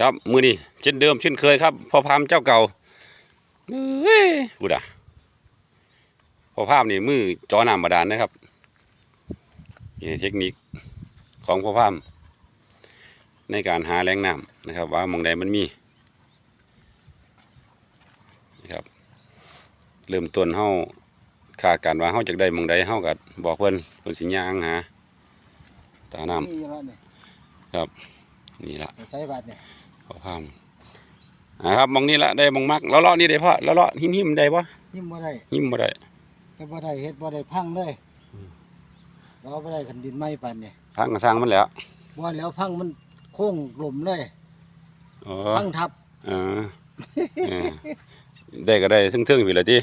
ครับมือนี้เช่นเดิมเช่นเคยครับพ่อพามเจ้าเก่าเฮ้ยกูด่ะพ่อพามนี่มือจอน้ำบาดาลนะครับนี่เทคนิคของพ่อพามในการหาแหล่งน้ำนะครับ ว่ามองใดมันมีนะครับ เริ่มต้นเฮาคาดการว่าเฮาจากได้มองใดเฮาก็บอกเพิ่อนเพิ่นสิย่างหาตาน้ำนี่ละเนี่ละใช้บัตรเนี่ย ขอพามนะครับหมองนี้ละได้หมองมักแล้วเลาะนี่ได้พ่อแล้วเลาะหิมหิมๆได้ปะยิ้มบ่ได้หิมบ่ได้เฮ็ดบ่ได้เฮ็ดบ่ได้พังเลยเราบ่ได้คันดินไม้ปานเนี่ยทางกระสังมันแหล้วบ่แล้วพังมันโค้งหล่มเลยอ๋อพังทับ เออเออได้ก็ได้ทึ่งๆพี่ละจี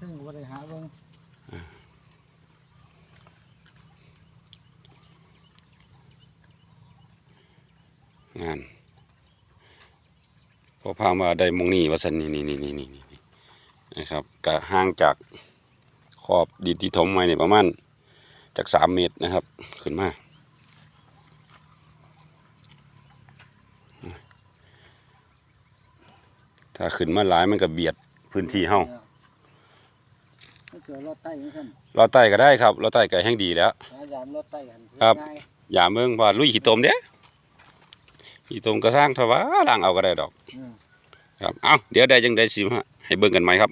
ซึ่งบ่ได้หาเบิ่ง งานพอพามาได้หมองนี้ว่าสันนี่นี่นี่นี่นี่นี่นะครับก็ห่างจากขอบดินที่ถมไว้เนี่ยประมาณจากสามเมตรนะครับ ขึ้นมาถ้าขึ้นมาหลายมันก็เบียดพื้นที่เฮาถ้าเกิดรถใต้จังซั่นเราไต่ก็ได้ครับเราไต่ก็แห้งดีแล้วหายามรถใต้หันครับง่ายอย่าเมืองว่าลุยขี้ตมเด้ ขี้ตมก็สร้างเถอะว่าล้างเอาก็ได้ดอกอืมครับ เอาเดี๋ยวได้จังได้สิมาให้เบิ่งกันไหมครับ